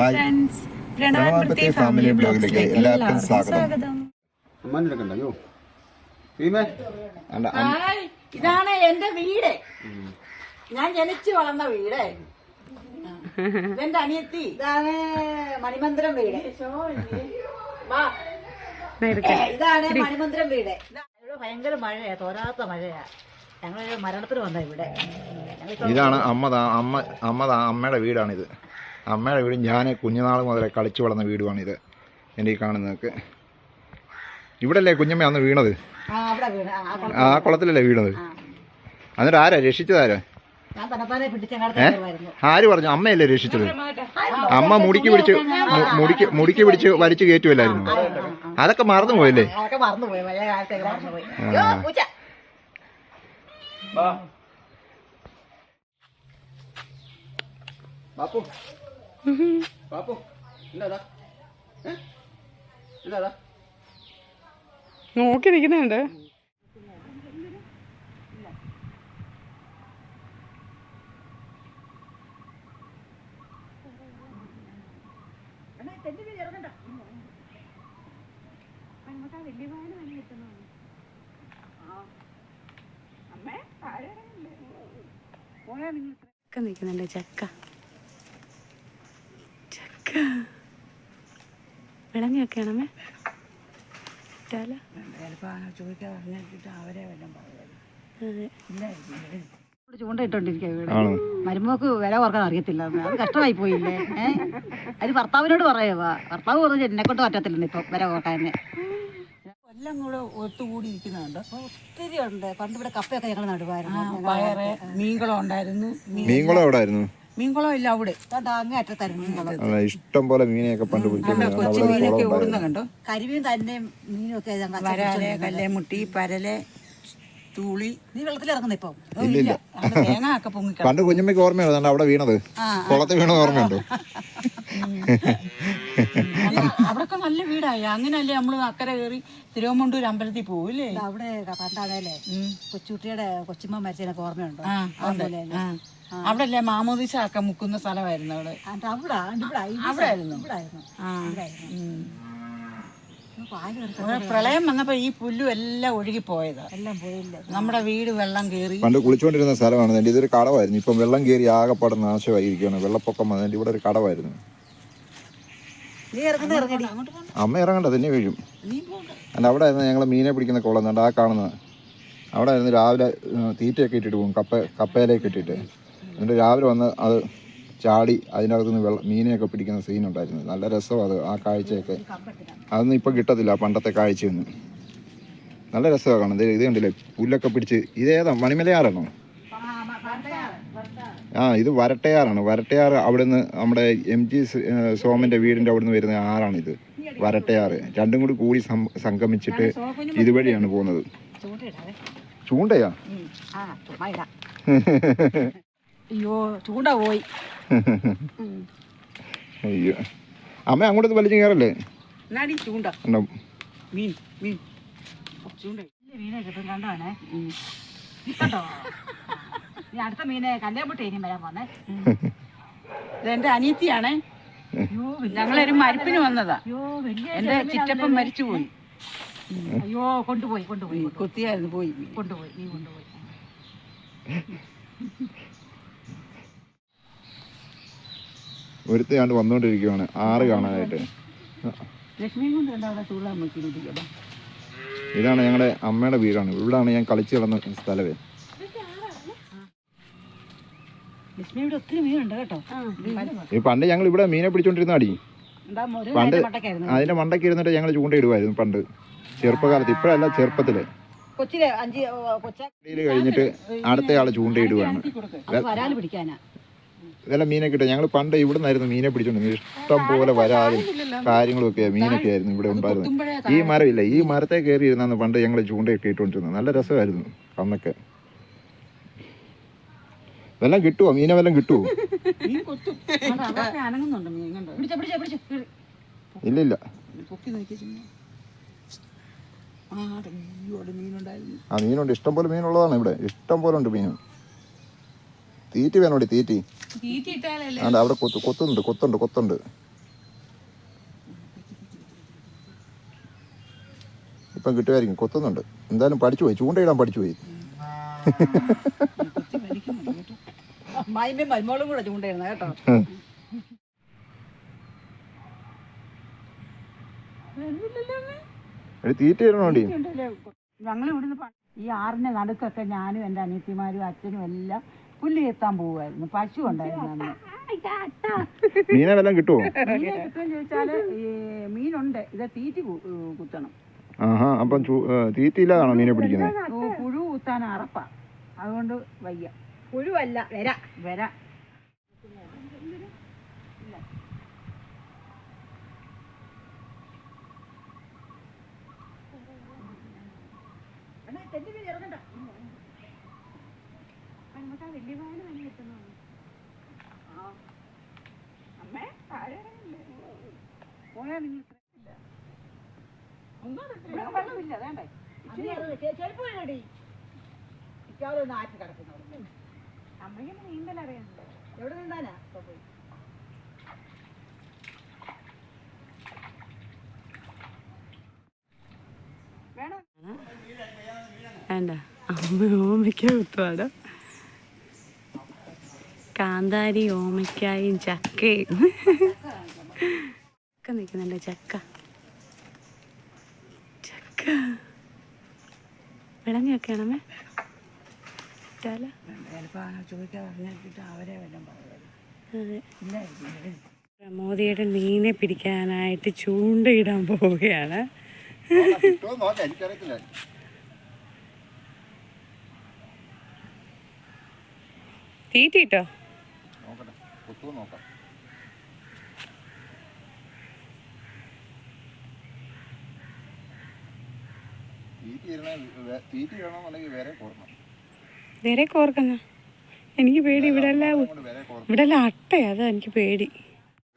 Hi. Friends family ബ്ലോഗിലേക്ക് എല്ലാവർക്കും സ്വാഗതം. ഇതാണ് എന്റെ വീട്. ഞാൻ ജനിച്ചു വളർന്ന വീട്. എന്റെ അനിയത്തി. ഇതാണ് മണിമന്ദിരം വീട്. ഇതാണ് മണിമന്ദിരം വീട്. ഇവിടെ ഭയങ്കര മഴയാ തോരാത്ത മഴയാ. ഞങ്ങൾ മരണത്തിന് വന്ന ഇവിടെ. ഇതാണ് അമ്മ അമ്മ അമ്മ അമ്മയുടെ വീടാണിത്. അമ്മയുടെ വീട് ഞാൻ കുഞ്ഞുനാൾ മുതലേ കളിച്ചു വളർന്ന വീടുമാണിത് എന്റെ ഈ കാണുന്നതൊക്കെ. ഇവിടല്ലേ കുഞ്ഞമ്മ അന്ന് വീണത്? ആ കുളത്തിലല്ലേ വീണത്? എന്നിട്ട് ആരാ രക്ഷിച്ചതാരാ ആര്? പറഞ്ഞു? അമ്മയല്ലേ രക്ഷിച്ചത്? അമ്മ മുടിക്ക് പിടിച്ച് മുടിക്ക് മുടിക്ക് പിടിച്ച് വലിച്ചു കയറ്റുമല്ലായിരുന്നു അതൊക്കെ മറന്നു പോയല്ലേ? അതൊക്കെ ബാപ്പു എന്താടാ? എന്താടാ? നോക്കി നിൽക്കുന്നുണ്ട് ചക്ക നിൽക്കുന്നുണ്ട് ചക്ക ചക്ക. ചൂണ്ടയിട്ടോണ്ടിരിക്കുക ആണോ? മരുമോക്ക് വില കുറയ്ക്കാൻ അറിയത്തില്ല. അത് കഷ്ടമായി പോയില്ലേ? ഏഹ് അത് ഭർത്താവിനോട് പറയാവാ ഭർത്താവ് പറഞ്ഞു എന്നെ കൊണ്ട് പറ്റത്തില്ലെന്ന് ഇപ്പൊ വില കുറയ്ക്കാൻ എല്ലാം കൂടെ ഒത്തുകൂടി ഇരിക്കുന്നുണ്ട് ഒത്തിരി ഉണ്ട്. പണ്ട് ഇവിടെ കപ്പയൊക്കെ ഞങ്ങൾ നടുവായിരുന്നു. പയറ് മീൻകുളം ഉണ്ടായിരുന്നു. മീൻകുളം എവിടെ ആയിരുന്നു മീൻകുളം ഇല്ല അവിടെ. അല്ല, ഇഷ്ടം പോലെ മീനെയൊക്കെ പണ്ട് അവിടെ കുളം ഉണ്ടായിരുന്നു. കണ്ടോ? കരിമീൻ തന്നെ വരാൽ. കല്ലേമുട്ടി പരൽ തൂളി. നീ വെള്ളത്തിലിറങ്ങുന്ന ഇപ്പം? ഇല്ലില്ല അവിടെ തേങ്ങ ഒക്കെ പൊങ്ങിക്ക പണ്ട് കുഞ്ഞമ്മയ്ക്ക് ഓർമ്മയുണ്ടോ? ദാണ്ട് അവിടെ വീണത്. കുളത്തിൽ വീണത് ഓർമ്മയുണ്ടോ? അവിടൊക്കെ നല്ല വീടായി. അങ്ങനല്ലേ നമ്മൾ അക്കരെ കയറി തിരുവമണ്ടൂർ അമ്പലത്തിൽ പോവില്ലേ അവിടെ പണ്ടാണല്ലേ? കൊച്ചുകുട്ടിയുടെ കൊച്ചുമ്മ മരിച്ചതിനൊക്കെ ഓർമ്മയുണ്ടോ? ആ ഉണ്ട്. ആ. അവിടെ അല്ലേ മാമോദിസ ഒക്കെ മുക്കുന്ന സ്ഥലമായിരുന്നു അവിടെ? അവിടെ ആയിരുന്നു. പ്രളയം വന്നപ്പോ ഈ പുല്ലും എല്ലാം ഒഴുകി പോയത് എല്ലാം പോയില്ല. നമ്മുടെ വീട് വെള്ളം കയറി പണ്ട് കുളിച്ചുകൊണ്ടിരുന്ന സ്ഥലമാണ്. എന്റെ ഇതൊരു കടവായിരുന്നു. ഇപ്പം വെള്ളം കയറി ആകെപ്പാടെ നാശമായിരിക്കുകയാണ്. വെള്ളപ്പൊക്കം വന്നതിന്റെ ഇവിടെ ഒരു കടവായിരുന്നു. അമ്മ ഇറങ്ങണ്ട തന്നെ വീഴും. അല്ല അവിടെ ആയിരുന്നു ഞങ്ങൾ മീനെ പിടിക്കുന്ന കുളം കണ്ട? ആ കാണുന്നത്. അവിടെ ആയിരുന്നു രാവിലെ തീറ്റയൊക്കെ ഇട്ടിട്ട് പോകും. കപ്പ കപ്പയിലേക്ക് ഇട്ടിട്ട്. എന്നിട്ട് രാവിലെ വന്ന് അത് ചാടി അതിനകത്തുനിന്ന് വെള്ളം മീനെയൊക്കെ പിടിക്കുന്ന സീൻ ഉണ്ടായിരുന്നു. നല്ല രസമാണ് അത് ആ കാഴ്ചയൊക്കെ. അതൊന്നും ഇപ്പം കിട്ടത്തില്ല പണ്ടത്തെ കാഴ്ചയൊന്നും. നല്ല രസമാണ് കാണുന്നത് ഇത് കണ്ടില്ലേ? പുല്ലൊക്കെ പിടിച്ച് ഇതേതാ മണിമലയാറാണോ? ആ ഇത് വരട്ടയാറാണ്. വരട്ടയാറ് നിന്ന് നമ്മുടെ എം ജി സോമന്റെ വീടിന്റെ അവിടെ നിന്ന് വരുന്ന ആറാണിത്. വരട്ടയാറ്. രണ്ടും കൂടി കൂടി സംഗമിച്ചിട്ട് ഇതുവഴിയാണ് പോകുന്നത്. ചൂണ്ടയാ? അയ്യോ ചൂണ്ട പോയി. അയ്യോ. അമ്മ അങ്ങോട്ട് വലിച്ചു കയറല്ലേ? ചൂണ്ട കണ്ടോ മീൻ മീൻ. ചൂണ്ട മീനെ കിട്ടും കണ്ടോണേ കേട്ടോ നീ അടുത്ത മീനെ കല്യാമ്പുട്ടി ഇനി വരാൻ പോന്നേ. ഇതെന്റെ അനിയത്തിയാണേ. ഞങ്ങളൊരു മരിപ്പിന് വന്നതാ. അയ്യോ വലിയ എന്റെ ചിറ്റപ്പൻ മരിച്ചുപോയി. അയ്യോ കൊണ്ടുപോയി കൊണ്ടുപോയി. കൊത്തിയായിരുന്നു പോയി. കൊണ്ടുപോയി നീ കൊണ്ടുപോയി. ഒരുത്തയാണ്ട് വന്നുകൊണ്ടിരിക്കുവാണ്. ആറ് കാണാനായിട്ട്. ഇതാണ് ഞങ്ങളുടെ അമ്മയുടെ വീടാണ്. ഇവിടാണ് ഞാൻ കളിച്ചു കിടന്ന സ്ഥലവേ ലക്ഷ്മി ഇവിടെ ഒത്തിരി മീനുണ്ട് കേട്ടോ. ഈ പണ്ട് ഞങ്ങൾ ഇവിടെ മീനെ പിടിച്ചോണ്ടിരുന്ന അടി പണ്ട് അതിന്റെ മണ്ടയ്ക്ക് ഇരുന്നിട്ട് ഞങ്ങൾ ചൂണ്ടയിടുമായിരുന്നു പണ്ട്. ചെറുപ്പകാലത്ത്. ഇപ്പോഴല്ല ചെറുപ്പത്തിൽ. കൊച്ചിലെ അഞ്ച് കൊച്ച ഇത് കഴിഞ്ഞിട്ട് അടുത്തയാൾ ചൂണ്ടയിടുവാണ്. അത് വരാൽ പിടിക്കാനാ. ഇതെല്ലാം മീനെ കിട്ടുക ഞങ്ങൾ പണ്ട് ഇവിടെ നിന്നായിരുന്നു മീനെ പിടിച്ചോണ്ട് ഇഷ്ടം പോലെ വരാലും കാര്യങ്ങളും ഒക്കെ മീനൊക്കെ ആയിരുന്നു ഇവിടെ ഉണ്ടായിരുന്നത്. ഈ മരമില്ല ഈ മരത്തെ കയറി ഇരുന്നാണ് പണ്ട് ഞങ്ങൾ ചൂണ്ടയൊക്കെ ഇട്ടുകൊണ്ടിരുന്നത് നല്ല രസമായിരുന്നു അന്നൊക്കെ. ഇതെല്ലാം കിട്ടുമോ മീനെ വല്ലതും കിട്ടുമോ അവിടെ മീനുണ്ടായിരുന്നു. ആ മീനുണ്ട്. ഇഷ്ടം പോലെ മീനുള്ളതാണ് ഇവിടെ. ഇഷ്ടം പോലെ ഉണ്ട് മീനും തീറ്റി വേണോടി തീറ്റി. അവിടെ കൊത്തു കൊത്തുണ്ട് കൊത്തുണ്ട് കൊത്തുണ്ട്. ഇപ്പം കിട്ടുമായിരിക്കും. കൊത്തുന്നുണ്ട്. എന്തായാലും പഠിച്ചു പോയി. ചൂണ്ടയിടാൻ പഠിച്ചു പോയി. മരുമോളും കേട്ടോ. ഞങ്ങൾ ഇവിടുന്ന് ഈ ആറിന്റെ നടുക്കൊക്കെ ഞാനും എന്റെ അനിയത്തിമാരും അച്ഛനും എല്ലാം പുല്ല് ചെത്താൻ പോവുമായിരുന്നു. പശു ഉണ്ടായിരുന്നു അന്ന് മീനെ വല്ലതും കിട്ടുമോ മീനെ കിട്ടുമെന്ന് ചോദിച്ചാൽ ഈ മീനുണ്ട്. ഇത് തീറ്റി കു- കുത്തണം. ആഹാ അപ്പം ചൂ- ഏ, തീറ്റയില്ലാതാണോ മീനെ പിടിക്കുന്നത്? ഓ, പുഴു കുത്താൻ അറപ്പാ. അതുകൊണ്ട് വയ്യ. പുഴുവല്ല വര. വര. നമുക്ക് ആ. വലിയ പായൽ അമ്മയ്ക്ക് നീന്തൽ കാന്താരി ഓമയ്ക്കായും ചക്കയും ചക്ക നിൽക്കുന്നുണ്ട് ചക്ക. ചക്ക. വിളഞ്ഞൊക്കെ ആണമ്മേ മോദിയുടെ മീനെ പിടിക്കാനായിട്ട് ചൂണ്ടയിടാൻ പോവുകയാണ്. തീറ്റിട്ടോ കൊത്തുമോ നോക്കാം. തീറ്റ ഇരുന്ന തീറ്റ ഇടണമെന്നുണ്ടെങ്കിൽ വേറെ കോർക്കണം. വേറെ കോർക്കുന്ന? എനിക്ക് പേടി ഇവിടെ എല്ലാം വേറെ ഇവിടെ എല്ലാം അട്ടയാ അതാ എനിക്ക് പേടി.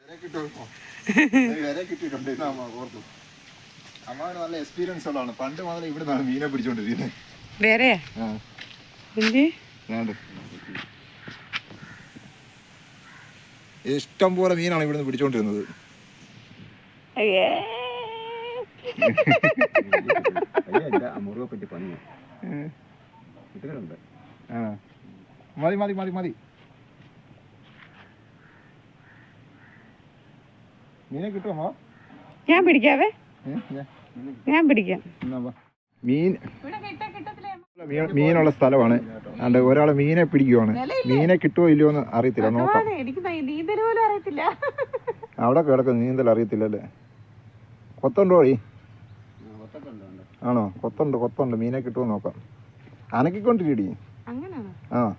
വേറെ വേറെ നല്ല എക്സ്പീരിയൻസ് ഉള്ളതാണ്. പണ്ട് മുതൽ ഇവിടെ മീനെ പിടിച്ചോണ്ടിരിക്കുന്നത് വേറെയാ? ഇഷ്ടം പോലെ മീനാണ് ഇവിടുന്ന് പിടിച്ചോണ്ടിരുന്നത്. മതി മതി മതി മതി. മീനെ കിട്ടുമോ ഞാൻ പിടിക്കാവേ. ഞാൻ. പിടിക്കാം. മീൻ. ഇവിടെ മീനുള്ള സ്ഥലമാണ്. അതുകൊണ്ട് ഒരാൾ മീനെ പിടിക്കുവാണ്. മീനെ കിട്ടുമോ ഇല്ലയോ എന്ന് അറിയത്തില്ല. നോക്കാം. അവിടെ കിടക്കും നീന്തൽ അറിയത്തില്ലല്ലേ കൊത്തുണ്ടോ ആണോ? കൊത്തുണ്ട് കൊത്തുണ്ട്. മീനെ കിട്ടുമോ നോക്കാം. അനക്കിക്കൊണ്ടിരിക്കടി. ആ.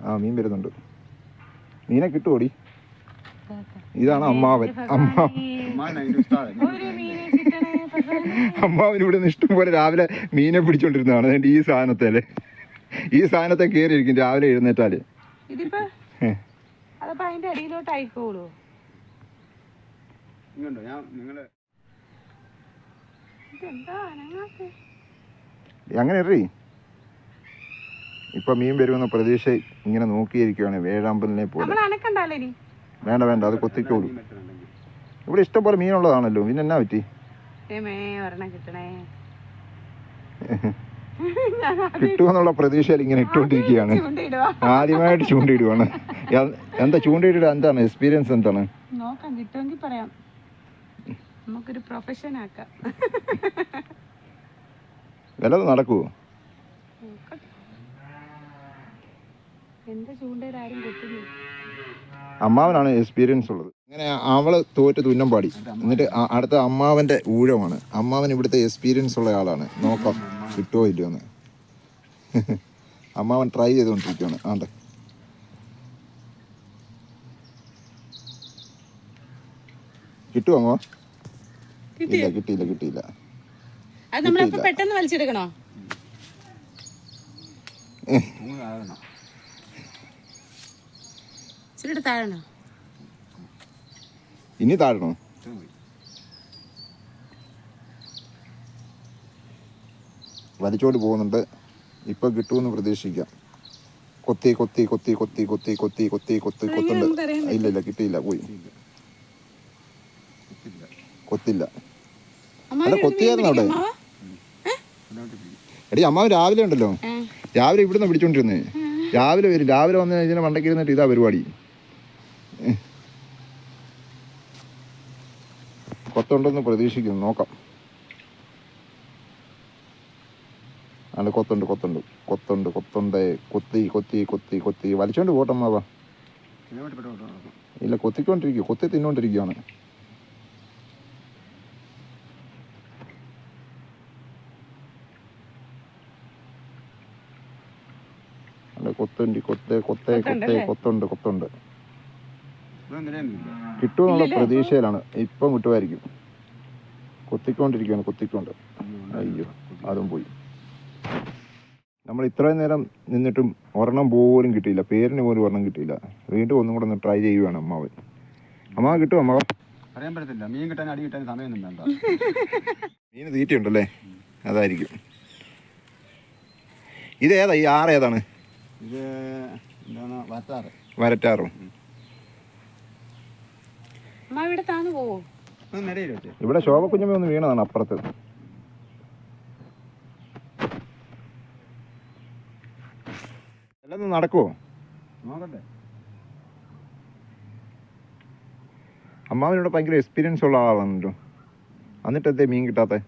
ആ മീൻ വരുന്നുണ്ട്. മീനെ കിട്ടുമോടി ഇതാണ് അമ്മാവൻ. അമ്മാവൻ. അമ്മാവിന് ഇവിടെ നിന്ന് ഇഷ്ടംപോലെ രാവിലെ മീനെ പിടിച്ചോണ്ടിരുന്നതാണ്. അതിന്റെ ഈ സാധനത്തെ അല്ലേ ഈ സാധനത്തെ കേറിയിരിക്കും രാവിലെ എഴുന്നേറ്റാൽ. അങ്ങനെ എറി? ഇപ്പൊ മീൻ വരുമെന്ന പ്രതീക്ഷ ഇങ്ങനെ നോക്കിയിരിക്കുകയാണ് വേഴാമ്പലിനെ പോലെ. വേണ്ട വേണ്ട അത് കൊത്തിക്കോളൂ. ഇവിടെ ഇഷ്ടംപോലെ മീനുള്ളതാണല്ലോ. പിന്നെ എന്നാ പറ്റി? ദൈവമേ ഒരെണ്ണം കിട്ടണേ. കിട്ടുമെന്നുള്ള പ്രതീക്ഷയിൽ ഇങ്ങനെ ഇട്ടുകൊണ്ടിരിക്കുകയാണ്. ആദ്യമായിട്ട് ചൂണ്ടയിടുവാണ്. എന്താ ചൂണ്ടയിടുക എന്താണ്? എക്സ്പീരിയൻസ് എന്താണ്? നോക്കാം കിട്ടുമെങ്കിൽ പറയാം. നമുക്കൊരു പ്രൊഫഷൻ ആക്കാം. വല്ലത് നടക്കുവോ എന്താ എന്റെ ചൂണ്ടയിൽ ആരും കൊത്തുന്നു അമ്മാവനാണ് എക്സ്പീരിയൻസ് ഉള്ളത്. അങ്ങനെ അവൾ തോറ്റ് തുന്നം പാടി. എന്നിട്ട് അടുത്ത അമ്മാവന്റെ ഊഴമാണ്. അമ്മാവൻ ഇവിടുത്തെ എക്സ്പീരിയൻസ് ഉള്ള ആളാണ്. നോക്കാം കിട്ടുമോ ഇല്ലയോ എന്ന്. അമ്മാവൻ ട്രൈ ചെയ്തുകൊണ്ടിരിക്കുകയാണ്. ആണ്ട് കിട്ടുമോ അമ്മ? ഇല്ല കിട്ടിയില്ല കിട്ടിയില്ല. പെട്ടെന്ന് വലിച്ചെടുക്കണോ? ഇച്ചിരി താഴണോ ഇനി താഴണോ വലിച്ചോണ്ട് പോകുന്നുണ്ട്. ഇപ്പൊ കിട്ടുമെന്ന് പ്രതീക്ഷിക്കാം. കൊത്തി കൊത്തി കൊത്തി കൊത്തി കൊത്തി കൊത്തി കൊത്തി കൊത്തി കൊത്തുണ്ട്. ഇല്ല ഇല്ല കിട്ടിയില്ല പോയി. കൊത്തില്ല. അല്ല കൊത്തിയായിരുന്നു അവിടെ. എടി അമ്മാവ് രാവിലെ ഉണ്ടല്ലോ. രാവിലെ ഇവിടുന്ന് പിടിച്ചോണ്ടിരുന്നേ. രാവിലെ വരും. രാവിലെ വന്നു കഴിഞ്ഞാൽ മണ്ടക്കിരുന്നിട്ട് ഇതാ പരിപാടി ഏ. കൊത്തുണ്ടെന്ന് പ്രതീക്ഷിക്കുന്നു. നോക്കാം. അല്ല കൊത്തുണ്ട് കൊത്തുണ്ട്. കൊത്തുണ്ട് കൊത്തുണ്ട്. കൊത്തി കൊത്തി കൊത്തി കൊത്തി. വലിച്ചോണ്ട് പോട്ടമ്മാവാ ഇല്ല കൊത്തിക്കൊണ്ടിരിക്കുക കൊത്തി തിന്നോണ്ടിരിക്കുകയാണ് അല്ല കൊത്തുണ്ട് കൊത്തേ കൊത്തേ കൊത്തേ കൊത്തുണ്ട് കൊത്തുണ്ട്. കിട്ടുമെന്നുള്ള പ്രതീക്ഷയിലാണ്. ഇപ്പം കിട്ടുമായിരിക്കും കൊത്തിക്കൊണ്ടിരിക്കുകയാണ് കൊത്തിക്കൊണ്ട്. അയ്യോ അതും പോയി. നമ്മൾ ഇത്രയും നേരം നിന്നിട്ടും ഒരെണ്ണം പോലും കിട്ടിയില്ല. പേരിന് പോലും ഒരെണ്ണം കിട്ടിയില്ല. വീണ്ടും ഒന്നും കൂടെ ഒന്ന് ട്രൈ ചെയ്യുകയാണ് അമ്മാവൻ. അമ്മാവ കിട്ടും അമ്മാവ അറിയാൻ പറ്റത്തില്ല. മീൻ കിട്ടാൻ അടി കിട്ടാൻ സമയമൊന്നും വേണ്ട. മീന് തീറ്റയുണ്ടല്ലേ? അതായിരിക്കും. ഇത് ഏതാ? ഈ ആറ് ഏതാണ്? ഇത് എന്താണ് വറ്റാറ് വരറ്റാറോ അമ്മ ഇവിടെ താന്ന് പോവോ? ഒന്ന് വീണതാണ് അപ്പുറത്ത്. എല്ലാം നടക്കുവോ? നോക്കട്ടെ. അമ്മാവിനോട് ഭയങ്കര എക്സ്പീരിയൻസ് ഉള്ള ആളാണല്ലോ. എന്നിട്ട് എന്തേ മീൻ കിട്ടാത്ത?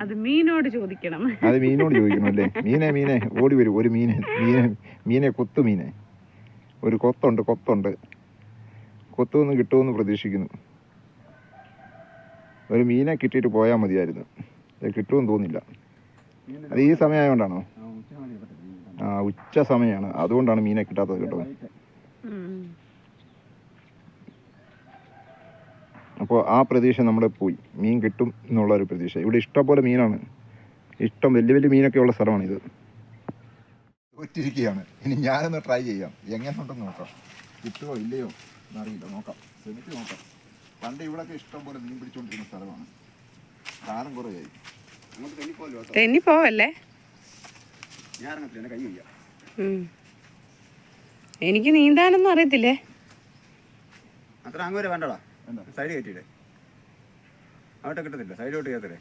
അത് മീനോട് ചോദിക്കണം. അത് മീനോട് ചോദിക്കണം അല്ലേ? മീനെ മീനെ ഓടി വരും. ഒരു മീനെ മീനെ മീനെ കൊത്തു മീനെ. ഒരു കൊത്തുണ്ട് കൊത്തുണ്ട്. കൊത്തുനിന്ന് കിട്ടുമെന്ന് പ്രതീക്ഷിക്കുന്നു. ഒരു മീനെ കിട്ടിയിട്ട് പോയാൽ മതിയായിരുന്നു. അത് കിട്ടുമെന്ന് തോന്നില്ല. അത് ഈ സമയമായതുകൊണ്ടാണോ ആ ഉച്ച സമയമാണ് അതുകൊണ്ടാണ് മീനെ കിട്ടാത്തത് കേട്ടോ. അപ്പോൾ ആ പ്രതീക്ഷ നമ്മുടെ പോയി. മീൻ കിട്ടും എന്നുള്ള ഒരു പ്രതീക്ഷ. ഇവിടെ ഇഷ്ടം പോലെ മീനാണ്. ഇഷ്ടം വലിയ വലിയ മീനൊക്കെ ഉള്ള സ്ഥലമാണ് ഇത്. ഒറ്റിരിക്കുകയാണ് ഇനി ഞാനൊന്ന് ട്രൈ ചെയ്യാം. എങ്ങനെയുണ്ടെന്ന് നോക്കാം. കിട്ടുമോ ഇല്ലയോ? എന്നറിയില്ല നോക്കാം. ശ്രമിച്ച് നോക്കാം. പണ്ട് ഇഷ്ടം പോലെ മീൻ പിടിച്ചുകൊണ്ടിരുന്ന സ്ഥലമാണ്. കാലം കുറയായി. തെന്നി പോവല്ലേ. എനിക്ക് നീന്താനൊന്നും അറിയത്തില്ലേ? അത്ര അങ്ങ് വരെ വേണ്ടടാ. സൈഡ് കയറ്റിയിടെ. അവിടെ കിട്ടത്തില്ല സൈഡോട്ട് കയറ്റല്ലേ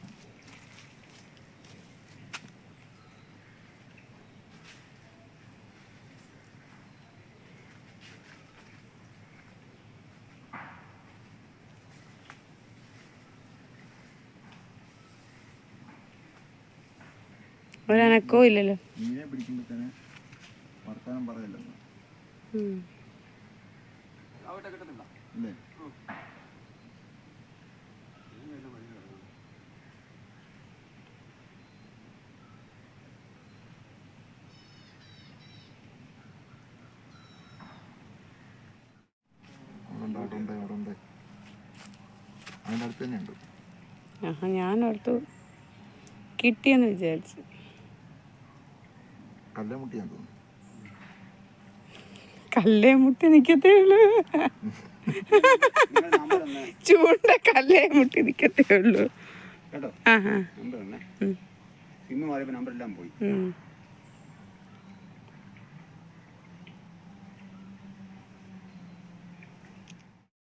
ഒരനക്കവും ഇല്ലല്ലോ മീനെ പിടിക്കുമ്പോഴത്തേന് വർത്താനം പറയല്ലെന്ന് ഉം. അവിടെ കിട്ടത്തില്ല അല്ലേ അവിടുണ്ട്, അവിടുണ്ട്, അവിടുണ്ട്. അതിന്റെ അടുത്ത് തന്നെ ഇല്ലല്ലോ ഞാൻ ഓർത്തു കിട്ടിയെന്ന് വിചാരിച്ചു. കല്ലമുട്ടിയാന്ന് തോന്നുന്നു. കല്ലേ മുട്ടി നിക്കത്തേ ഉള്ളൂ ചൂണ്ട കല്ലേ മുട്ടി നിക്കത്തേ ഉള്ളൂ കേട്ടോ നമ്പർ തന്നെ. സിമ്മ് മാറിയപ്പോൾ നമ്പർ എല്ലാം പോയി.